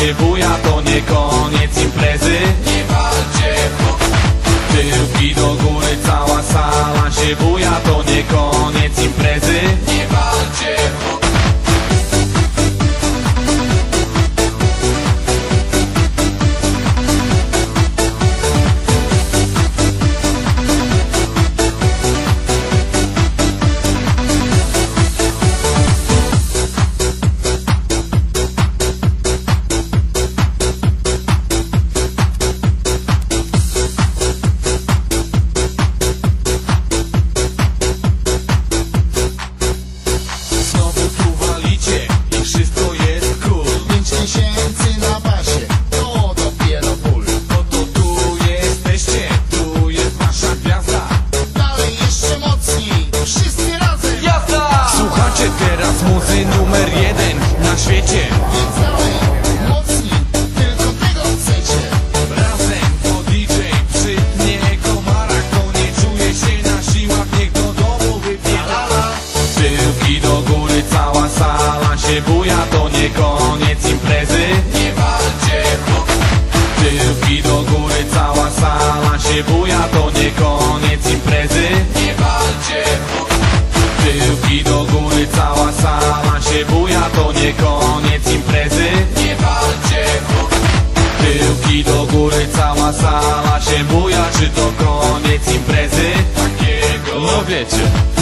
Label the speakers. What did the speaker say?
Speaker 1: się buja, to nie koniec imprezy.
Speaker 2: Nie walcie
Speaker 1: Tyłki do góry, cała sala się buja, wypierdala Tyłki do góry, cała sala się buja To nie koniec imprezy.
Speaker 2: Nie walcie.
Speaker 1: Tyłki do góry, cała sala się buja To nie koniec się buja To nie koniec imprezy?
Speaker 2: Nie walcie
Speaker 1: Tyłki do góry, cała sala się buja. Czy to koniec imprezy?
Speaker 2: Takiego
Speaker 1: No wiecie